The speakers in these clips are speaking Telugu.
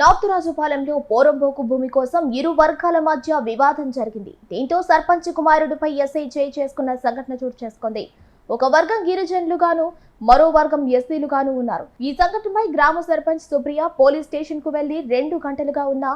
నార్తురాజుపాలెంలో పోరంబోకు భూమి కోసం ఇరు వర్గాల మధ్య వివాదం జరిగింది. దీంతో సర్పంచ్ కుమారుడిపై ఎస్ఐ చేయి చేసుకున్న సంఘటన చోటు చేసుకుంది. ఒక వర్గం గిరిజనులుగాను మరో వర్గం ఎస్సీలుగాను ఉన్నారు. ఈ సంఘటనపై గ్రామ సర్పంచ్ సుప్రియ పోలీస్ స్టేషన్కు వెళ్ళి రెండు గంటలుగా ఉన్న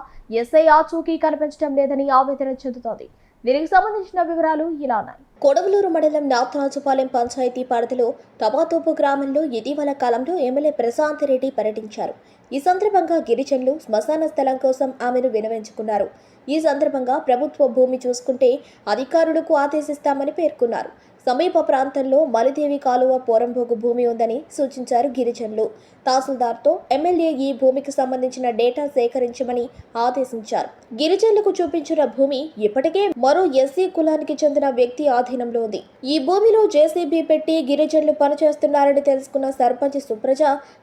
ఎస్ఐ ఆచూకీ కనిపించడం లేదని ఆవేదన చెందుతోంది. దీనికి సంబంధించిన వివరాలు ఇలా ఉన్నాయి. కొడవలూరు మండలం నాథరాజుపాలెం పంచాయతీ పరిధిలో తబాతోపు గ్రామంలో ఇటీవల కాలంలో ఎమ్మెల్యే ప్రశాంత్ రెడ్డి పర్యటించారు. ఈ సందర్భంగా గిరిజనులు శ్మశాన స్థలం కోసం ఆమెను వినవించుకున్నారు. ఈ సందర్భంగా ప్రభుత్వ భూమి చూసుకుంటే అధికారులకు ఆదేశిస్తామని పేర్కొన్నారు. సమీప ప్రాంతంలో మలిదేవి కాలువ పోరంభోగు భూమి ఉందని సూచించారు గిరిజనులు. తహసీల్దార్తో ఎమ్మెల్యే ఈ భూమికి సంబంధించిన డేటా సేకరించమని ఆదేశించారు. గిరిజనులకు చూపించిన భూమి ఇప్పటికే మరో ఎస్సీ కులానికి చెందిన వ్యక్తి ఆధీనంలో ఉంది. ఈ భూమిలో జేసీబీ పెట్టి గిరిజనులు పనిచేస్తున్నారని తెలుసుకున్న సర్పంచ్ సుప్రజ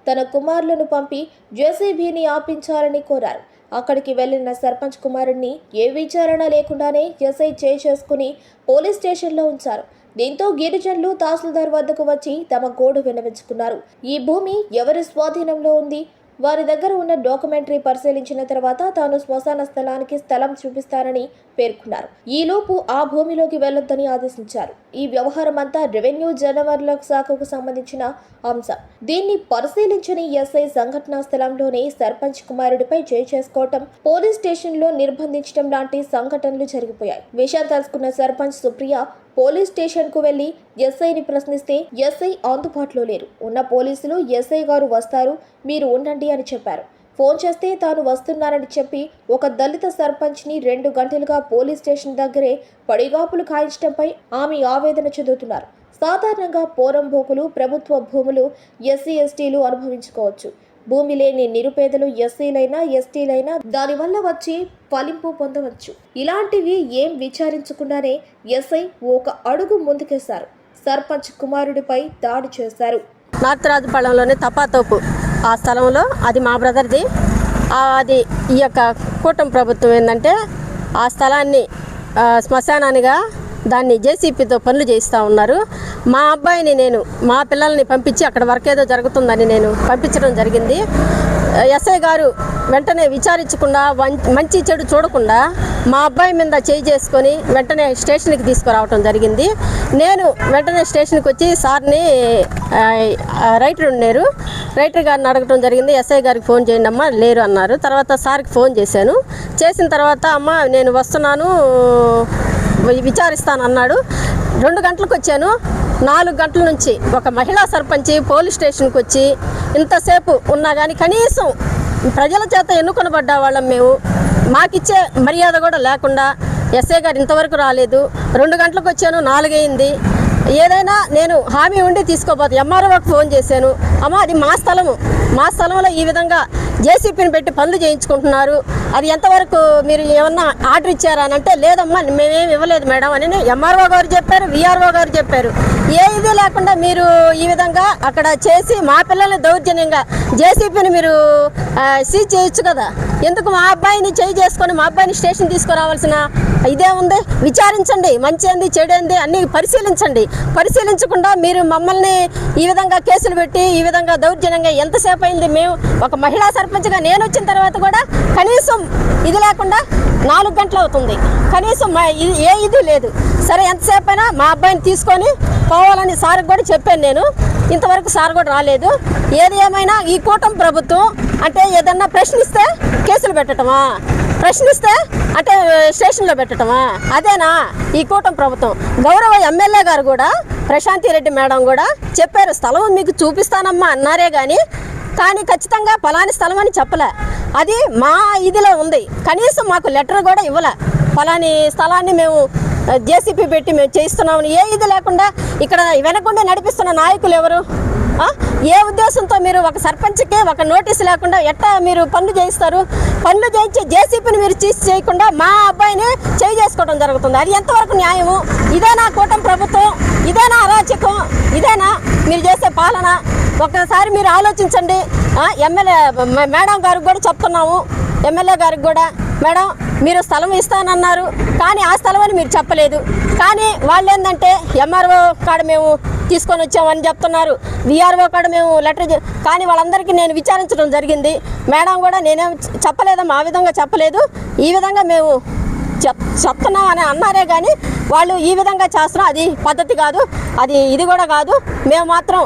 తన కుమారులను పంపి జేసీబీని ఆపించాలని కోరారు. అక్కడికి వెళ్ళిన సర్పంచ్ కుమారుడిని ఏ విచారణ లేకుండానే ఎస్ఐ చేసుకుని పోలీస్ స్టేషన్లో ఉంచారు. దీంతో గిరిజనులు తహసీల్దార్ వద్దకు వచ్చి తమ గోడు విన్నవించుకున్నారు. ఈ భూమి ఎవరి స్వాధీనంలో ఉంది? వారి దగ్గర ఉన్న డాక్యుమెంటరీ పరిశీలించిన తర్వాత తాను శ్మశాన స్థలానికి స్థలం చూపిస్తానని పేర్కొన్నారు. ఈలోపు ఆ భూమిలోకి వెళ్ళొద్దని ఆదేశించారు. ఈ వ్యవహారం అంతా రెవెన్యూ జనవరుల శాఖకు సంబంధించిన అంశం. దీన్ని పరిశీలించని ఎస్ఐ సంఘటనా స్థలంలోనే సర్పంచ్ కుమారుడిపై చేయి చేసుకోవటం పోలీస్ స్టేషన్లో నిర్బంధించడం లాంటి సంఘటనలు జరిగిపోయాయి. విషయం తెలుసుకున్న సర్పంచ్ సుప్రియ పోలీస్ స్టేషన్కు వెళ్ళి ఎస్ఐని ప్రశ్నిస్తే ఎస్ఐ అందుబాటులో లేరు. ఉన్న పోలీసులు ఎస్ఐ గారు వస్తారు మీరు ఉండండి అని చెప్పారు. ఫోన్ చేస్తే తాను వస్తున్నానని చెప్పి ఒక దళిత సర్పంచ్ని రెండు గంటలుగా పోలీస్ స్టేషన్ దగ్గరే పడిగాపులు కాయించడంపై ఆమె ఆవేదన చెందుతున్నారు. సాధారణంగా పోరంబోకులు ప్రభుత్వ భూములు ఎస్సీ ఎస్టీలు అనుభవించుకోవచ్చు. భూమి లేని నిరుపేదలు ఎస్సీలైనా ఎస్టీలైనా దానివల్ల వచ్చి ఫలింపు పొందవచ్చు. ఇలాంటివి ఏం విచారించకుండానే ఎస్ఐ ఒక అడుగు ముందుకేశారు. సర్పంచ్ కుమారుడిపై దాడి చేశారు. నార్త్ రాజుపాలెంలోని తపాతోపు ఆ స్థలంలో అది మా బ్రదర్ది. అది ఈ యొక్క కూటమి ప్రభుత్వం ఏంటంటే ఆ స్థలాన్ని శ్మశానానిగా దాన్ని జేసీపీతో పనులు చేయిస్తూ ఉన్నారు. మా అబ్బాయిని నేను మా పిల్లల్ని పంపించి అక్కడ వర్క్ ఏదో జరుగుతుందని నేను పంపించడం జరిగింది. ఎస్ఐ గారు వెంటనే విచారించకుండా మంచి చెడు చూడకుండా మా అబ్బాయి మీద చేయి చేసుకొని వెంటనే స్టేషన్కి తీసుకురావటం జరిగింది. నేను వెంటనే స్టేషన్కి వచ్చి సార్ని రైటర్ ఉన్నారు. రైటర్ గారిని అడగటం జరిగింది. ఎస్ఐ గారికి ఫోన్ చేయండి అమ్మా లేరు అన్నారు. తర్వాత సార్కి ఫోన్ చేశాను. చేసిన తర్వాత అమ్మ నేను వస్తున్నాను విచారిస్తాను అన్నాడు. రెండు గంటలకు వచ్చాను. నాలుగు గంటల నుంచి ఒక మహిళా సర్పంచి పోలీస్ స్టేషన్కి వచ్చి ఇంతసేపు ఉన్నా కానీ కనీసం ప్రజల చేత ఎన్నుకొనబడ్డ వాళ్ళం మేము. మాకిచ్చే మర్యాద కూడా లేకుండా ఎస్ఐ గారు ఇంతవరకు రాలేదు. రెండు గంటలకు వచ్చాను నాలుగైంది. ఏదైనా నేను హామీ ఉండి తీసుకోబోతు ఎంఆర్ఓకి ఫోన్ చేశాను. అమ్మ అది మా స్థలము. మా స్థలంలో ఈ విధంగా జేసీపీని పెట్టి పనులు చేయించుకుంటున్నారు. అది ఎంతవరకు మీరు ఏమన్నా ఆర్డర్ ఇచ్చారా అని అంటే లేదమ్మా మేమేం ఇవ్వలేదు మేడం అని ఎంఆర్ఓ గారు చెప్పారు విఆర్ఓ గారు చెప్పారు. ఏ ఇది లేకుండా మీరు ఈ విధంగా అక్కడ చేసి మా పిల్లల్ని దౌర్జన్యంగా జేసీపీని మీరు సీజ్ చేయొచ్చు కదా. ఎందుకు మా అబ్బాయిని చేయి చేసుకొని మా అబ్బాయిని స్టేషన్ తీసుకురావాల్సిన ఇదే ఉంది? విచారించండి మంచి ఏంది చెడేంది అన్ని పరిశీలించండి. పరిశీలించకుండా మీరు మమ్మల్ని ఈ విధంగా కేసులు పెట్టి ఈ విధంగా దౌర్జన్యంగా ఎంతసేపు అయింది మేము ఒక మహిళా సర్పంచ్గా నేను వచ్చిన తర్వాత కూడా కనీసం ఇది లేకుండా నాలుగు గంటలు అవుతుంది. కనీసం ఏ ఇది లేదు. సరే ఎంతసేపు అయినా మా అబ్బాయిని తీసుకొని పోవాలని సార్కి కూడా చెప్పాను నేను. ఇంతవరకు సార్ కూడా రాలేదు. ఏది ఏమైనా ఈ కూటమి ప్రభుత్వం అంటే ఏదన్నా ప్రశ్నిస్తే కేసులు పెట్టడమా ప్రశ్నిస్తే అంటే స్టేషన్లో పెట్టడమా అదేనా ఈ కూటమి ప్రభుత్వం? గౌరవ ఎమ్మెల్యే గారు కూడా ప్రశాంతి రెడ్డి మేడం కూడా చెప్పారు స్థలం మీకు చూపిస్తానమ్మా అన్నారే కానీ కానీ ఖచ్చితంగా ఫలాని స్థలం అని చెప్పలే. అది మా ఇదిలో ఉంది. కనీసం మాకు లెటర్ కూడా ఇవ్వలే. ఫలాని స్థలాన్ని మేము జేసీపీ పెట్టి మేము చేయిస్తున్నామని. ఏ ఇది లేకుండా ఇక్కడ వెనకుండా నడిపిస్తున్న నాయకులు ఎవరు? ఏ ఉద్దేశంతో మీరు ఒక సర్పంచ్కి ఒక నోటీస్ లేకుండా ఎట్టా మీరు పనులు చేయిస్తారు? పనులు చేయించి జేసీపీని మీరు చీజ్ చేయకుండా మా అబ్బాయిని చేయి చేసుకోవడం జరుగుతుంది. అది ఎంతవరకు న్యాయము? ఇదేనా కూటమి ప్రభుత్వం? ఇదేనా అరాచకం? ఇదేనా మీరు చేసే పాలన? ఒక్కసారి మీరు ఆలోచించండి. ఎమ్మెల్యే మేడం గారికి కూడా చెప్తున్నాము. ఎమ్మెల్యే గారికి కూడా మేడం మీరు స్థలం ఇస్తానన్నారు కానీ ఆ స్థలం అని మీరు చెప్పలేదు. కానీ వాళ్ళు ఏంటంటే ఎంఆర్ఓ కాడ మేము తీసుకొని వచ్చామని చెప్తున్నారు. విఆర్ఓ కాడ మేము లెటర్ కానీ వాళ్ళందరికీ నేను విచారించడం జరిగింది. మేడం కూడా నేనేం చెప్పలేదమ్మా ఆ విధంగా చెప్పలేదు. ఈ విధంగా మేము చెప్ చెప్తున్నాం అని అన్నారే కానీ వాళ్ళు ఈ విధంగా చేస్తున్నాం అది పద్ధతి కాదు. అది ఇది కూడా కాదు. మేము మాత్రం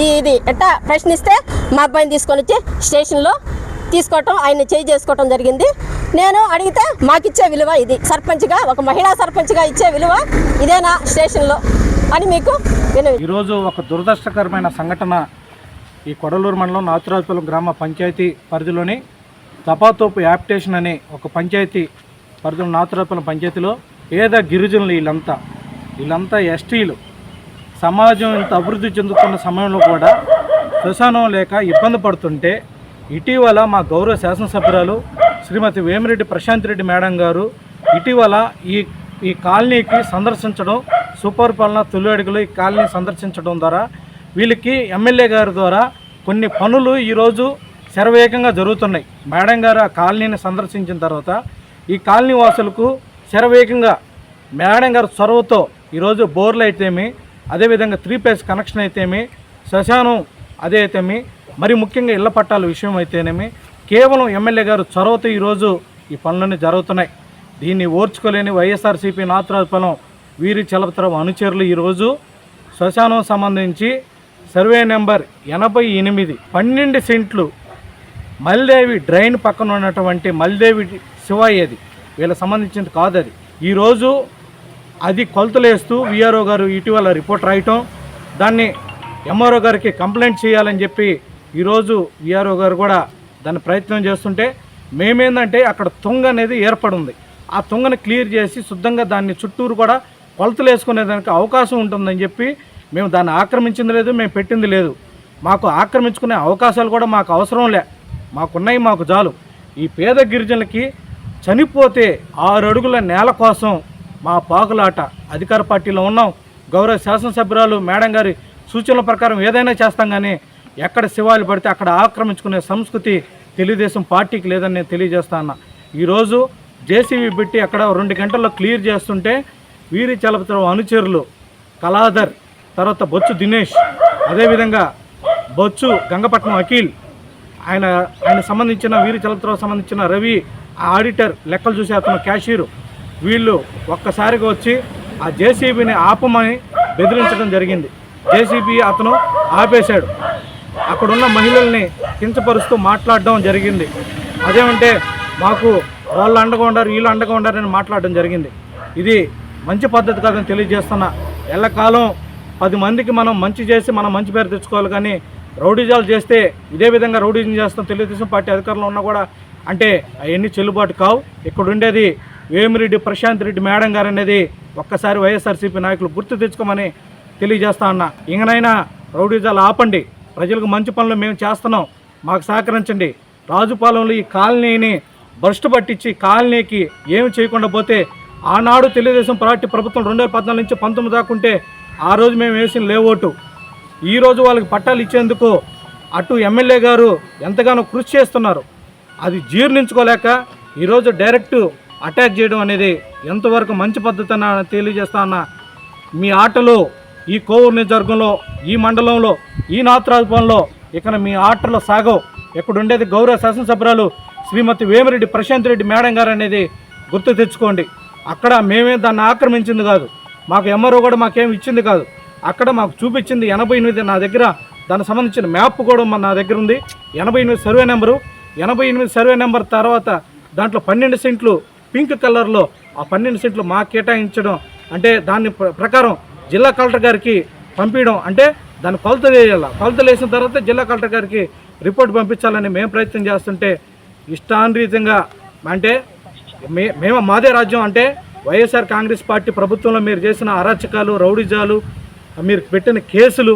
ఇది ఎట్టా? ప్రశ్నిస్తే మా అబ్బాయిని తీసుకొని వచ్చి స్టేషన్లో తీసుకోవటం ఆయన చేయి చేసుకోవటం జరిగింది. నేను అడిగితే మాకిచ్చే విలువ ఇది. సర్పంచ్గా ఒక మహిళా సర్పంచ్గా ఇచ్చే విలువ ఇదేనా స్టేషన్లో అని మీకు ఈరోజు ఒక దురదృష్టకరమైన సంఘటన ఈ కొడలూరు మండలం నాచురాజపురం గ్రామ పంచాయతీ పరిధిలోని తపాతోపు యాప్టేషన్ అనే ఒక పంచాయతీ పరిధిలో నాచురాజపురం పంచాయతీలో పేద గిరిజనులు వీళ్ళంతా. వీళ్ళంతా ఎస్టీలు. సమాజం ఇంత అభివృద్ధి చెందుతున్న సమయంలో కూడా శ్మశానం లేక ఇబ్బంది పడుతుంటే ఇటీవల మా గౌరవ శాసనసభ్యురాలు శ్రీమతి వేమిరెడ్డి ప్రశాంత్ రెడ్డి మేడం గారు ఇటీవల ఈ ఈ కాలనీకి సందర్శించడం సుపరిపాలన తొలి అడుగులు ఈ కాలనీ సందర్శించడం ద్వారా వీళ్ళకి ఎమ్మెల్యే గారి ద్వారా కొన్ని పనులు ఈరోజు శరవేగంగా జరుగుతున్నాయి. మేడం గారు ఆ కాలనీని సందర్శించిన తర్వాత ఈ కాలనీ వాసులకు శరవేగంగా మేడం గారి చొరవతో ఈరోజు బోర్లు అయితేమి అదేవిధంగా త్రీ ఫేజ్ కనెక్షన్ అయితేమి శ్మశానం అదే అయితేమి మరి ముఖ్యంగా ఇళ్ళ పట్టాల విషయం అయితేనేమి కేవలం ఎమ్మెల్యే గారు చొరవతో ఈరోజు ఈ పనులన్నీ జరుగుతున్నాయి. దీన్ని ఓర్చుకోలేని వైఎస్ఆర్సీపీ నాతురాజపాలెం వీరి చలపతరం అనుచరులు ఈరోజు శ్మశానం సంబంధించి సర్వే నెంబర్ ఎనభై ఎనిమిది పన్నెండు సెంట్లు మల్దేవి డ్రైన్ పక్కన ఉన్నటువంటి మల్దేవి శివాయి అది. వీళ్ళకి సంబంధించింది కాదు అది. ఈరోజు అది కొలతలేస్తూ విఆర్ఓ గారు ఇటీవల రిపోర్ట్ రాయటం దాన్ని ఎంఆర్ఓ గారికి కంప్లైంట్ చేయాలని చెప్పి ఈరోజు విఆర్ఓ గారు కూడా దాన్ని ప్రయత్నం చేస్తుంటే మేమేందంటే అక్కడ తుంగ అనేది ఏర్పడింది. ఆ తుంగను క్లియర్ చేసి శుద్ధంగా దాన్ని చుట్టూరు కూడా కొలతలు వేసుకునే దానికి అవకాశం ఉంటుందని చెప్పి మేము దాన్ని ఆక్రమించింది లేదు మేము పెట్టింది లేదు. మాకు ఆక్రమించుకునే అవకాశాలు కూడా మాకు అవసరం లే. మాకున్నాయి మాకు చాలు. ఈ పేద గిరిజనులకి చనిపోతే ఆరు అడుగుల నేల కోసం మా పాకులాట అధికార పార్టీలో ఉన్నాం. గౌరవ శాసనసభ్యురాలు మేడం గారి సూచనల ప్రకారం ఏదైనా చేస్తాం కానీ ఎక్కడ శివాలు పడితే అక్కడ ఆక్రమించుకునే సంస్కృతి తెలుగుదేశం పార్టీకి లేదని నేను తెలియజేస్తా అన్న. ఈరోజు జేసీబీ పెట్టి అక్కడ రెండు గంటల్లో క్లియర్ చేస్తుంటే వీరి చలపతిరావు అనుచరులు కళాధర్ తర్వాత బొచ్చు దినేష్ అదేవిధంగా బొచ్చు గంగపట్నం అఖిల్ ఆయన ఆయన సంబంధించిన వీరి చలపతిరావు సంబంధించిన రవి ఆ ఆడిటర్ లెక్కలు చూసే అతను క్యాషియరు. వీళ్ళు ఒక్కసారిగా వచ్చి ఆ జేసీబీని ఆపమని బెదిరించడం జరిగింది. జేసీబీ అతను ఆపేశాడు. అక్కడున్న మహిళల్ని కించపరుస్తూ మాట్లాడడం జరిగింది. అదేమంటే మాకు వాళ్ళు అండగా ఉండారు వీళ్ళు అండగా ఉండారని మాట్లాడడం జరిగింది. ఇది మంచి పద్ధతి కాదని తెలియజేస్తున్నా ఎల్లకాలం పది మందికి మనం మంచి చేసి మనం మంచి పేరు తెచ్చుకోవాలి కానీ రౌడీజాలు చేస్తే ఇదే విధంగా రౌడీజం చేస్తాం. తెలుగుదేశం పార్టీ అధికారంలో ఉన్నా కూడా అంటే అవన్నీ చెల్లుబాటు కావు. ఇక్కడ ఉండేది వేమిరెడ్డి ప్రశాంత్ రెడ్డి మేడం గారు అనేది ఒక్కసారి వైఎస్ఆర్సీపీ నాయకులు గుర్తు తెచ్చుకోమని తెలియజేస్తా అన్నా ఇంకనైనా రౌడీజాలు ఆపండి. ప్రజలకు మంచి పనులు మేము చేస్తున్నాం. మాకు సహకరించండి. రాజుపాలెంలో ఈ కాలనీని భ్రష్టు పట్టించి కాలనీకి ఏమి చేయకుండా పోతే ఆనాడు తెలుగుదేశం పార్టీ ప్రభుత్వం రెండు వేల పద్నాలుగు నుంచి పంతొమ్మిది దాకుంటే ఆ రోజు మేము వేసిన లేఓటు ఈరోజు వాళ్ళకి పట్టాలు ఇచ్చేందుకు అటు ఎమ్మెల్యే గారు ఎంతగానో కృషి చేస్తున్నారు. అది జీర్ణించుకోలేక ఈరోజు డైరెక్ట్ అటాక్ చేయడం అనేది ఎంతవరకు మంచి పద్ధతి అని తెలియజేస్తా అన్న మీ ఆటలో ఈ కోవూరు నియోజకవర్గంలో ఈ మండలంలో ఈ నాత్రాజపంలో ఇక్కడ మీ ఆటలు సాగవు. ఎక్కడుండేది గౌరవ శాసనసభ్యురాలు శ్రీమతి వేమిరెడ్డి ప్రశాంత్ రెడ్డి మేడం గారు అనేది గుర్తు తెచ్చుకోండి. అక్కడ మేమే దాన్ని ఆక్రమించింది కాదు. మాకు ఎంఆర్ఓ కూడా మాకేం ఇచ్చింది కాదు. అక్కడ మాకు చూపించింది ఎనభై ఎనిమిది నా దగ్గర దానికి సంబంధించిన మ్యాప్ కూడా మన నా దగ్గర ఉంది. ఎనభై ఎనిమిది సర్వే నెంబరు ఎనభై ఎనిమిది సర్వే నెంబర్ తర్వాత దాంట్లో పన్నెండు సెంట్లు పింక్ కలర్లో ఆ పన్నెండు సెంట్లు మాకు కేటాయించడం అంటే దాని ప్ర- ప్రకారం జిల్లా కలెక్టర్ గారికి పంపించడం అంటే దాన్ని కొలతలు వేయాలి. కొలతలు వేసిన తర్వాత జిల్లా కలెక్టర్ గారికి రిపోర్ట్ పంపించాలని మేము ప్రయత్నం చేస్తుంటే ఇష్టానురీతంగా అంటే మే మేము మాదే రాజ్యం అంటే వైఎస్ఆర్ కాంగ్రెస్ పార్టీ ప్రభుత్వంలో మీరు చేసిన అరాచకాలు రౌడిజాలు మీరు పెట్టిన కేసులు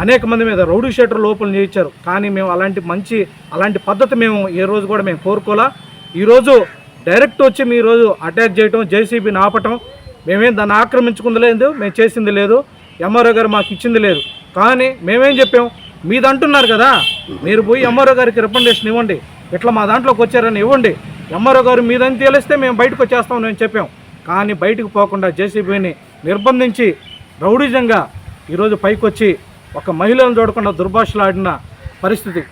అనేక మంది మీద రౌడీ షీటర్ లోపల చేయించారు కానీ మేము అలాంటి మంచి అలాంటి పద్ధతి మేము ఏ రోజు కూడా మేము కోరుకోలే. ఈరోజు డైరెక్ట్ వచ్చి మీ రోజు అటాక్ చేయటం జేసీబీని ఆపటం మేమేం దాన్ని ఆక్రమించుకుంది లేదు మేము చేసింది లేదు ఎంఆర్ఓ గారు మాకు ఇచ్చింది లేదు. కానీ మేమేం చెప్పాం? మీది అంటున్నారు కదా మీరు పోయి ఎంఆర్ఓ గారికి రికమెండేషన్ ఇవ్వండి. ఇట్లా మా దాంట్లోకి వచ్చారని ఇవ్వండి. ఎంఆర్ఓ గారు మీదని తేలిస్తే మేము బయటకు వచ్చేస్తాం నేను చెప్పాం. కానీ బయటకు పోకుండా జేసీబీని నిర్బంధించి రౌడిజంగా ఈరోజు పైకి వచ్చి ఒక మహిళను చూడకుండా దుర్భాషలాడిన పరిస్థితి.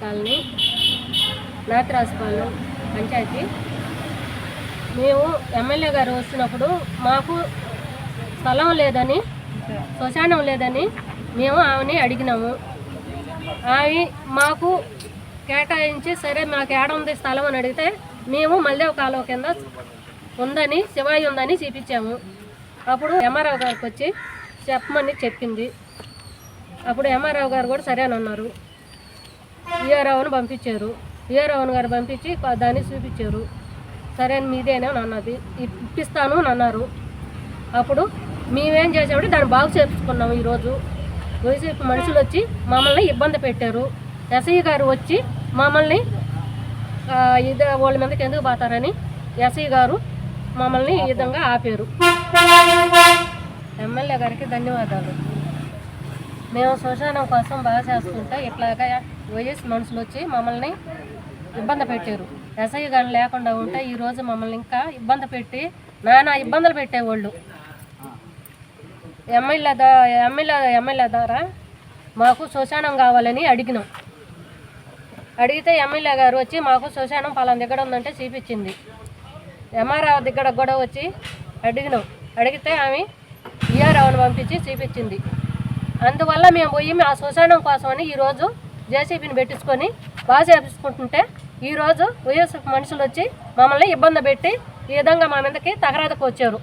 కాలనీ పంచాయతీ. మేము ఎమ్మెల్యే గారు వచ్చినప్పుడు మాకు స్థలం లేదని శ్మశానం లేదని మేము ఆమెని అడిగినాము. ఆమె మాకు కేటాయించి సరే మాకు ఏడ ఉంది స్థలం అని అడిగితే మేము మల్దేవ కాలువ కింద ఉందని శివాయి ఉందని చూపించాము. అప్పుడు ఎంఆర్ఓ గారికి వచ్చి చెప్పమని చెప్పింది. అప్పుడు ఎంఆర్ఓ గారు కూడా సరే అని అన్నారు. ఈఆర్ఆవును పంపించారు. ఏ ఈఆర్ఓని గారు పంపించి దాన్ని చూపించారు. సరే మీదేనా అని అన్నది ఇప్పిస్తాను అని అన్నారు. అప్పుడు మేమేం చేసామంటే దాన్ని బాగు చేపించుకున్నాము ఈరోజు. వైసీపీ మనుషులు వచ్చి మమ్మల్ని ఇబ్బంది పెట్టారు. ఎస్ఐ గారు వచ్చి మమ్మల్ని ఇది వాళ్ళ మీదకి ఎందుకు పోతారని ఎస్ఐ గారు మమ్మల్ని ఈ విధంగా ఆపారు. ఎమ్మెల్యే గారికి ధన్యవాదాలు. మేము శ్మశానం కోసం బాగా చేసుకుంటే ఇట్లాగా వైఎస్ మనుషులు వచ్చి మమ్మల్ని ఇబ్బంది పెట్టారు. ఎస్ఐ గారు లేకుండా ఉంటే ఈరోజు మమ్మల్ని ఇంకా ఇబ్బంది పెట్టి నానా ఇబ్బందులు పెట్టేవాళ్ళు. ఎమ్మెల్యే ఎమ్మెల్యే ఎమ్మెల్యే ద్వారా మాకు శ్మశానం కావాలని అడిగినాం. అడిగితే ఎమ్మెల్యే గారు వచ్చి మాకు శ్మశానం పలానా దగ్గర ఉందంటే చూపించింది. ఎంఆర్ఆర్ దగ్గర కూడా వచ్చి అడిగినాం. అడిగితే ఆమె ఈఆర్ఆర్ని పంపించి చూపించింది. అందువల్ల మేము పోయి ఆ శ్మశానం కోసమని ఈరోజు జేసీబీని పెట్టించుకొని బాగా చేపించుకుంటుంటే ఈరోజు వైఎస్ మనుషులు వచ్చి మమ్మల్ని ఇబ్బంది పెట్టి ఈ విధంగా మా మీదకి తగరాదకు వచ్చారు.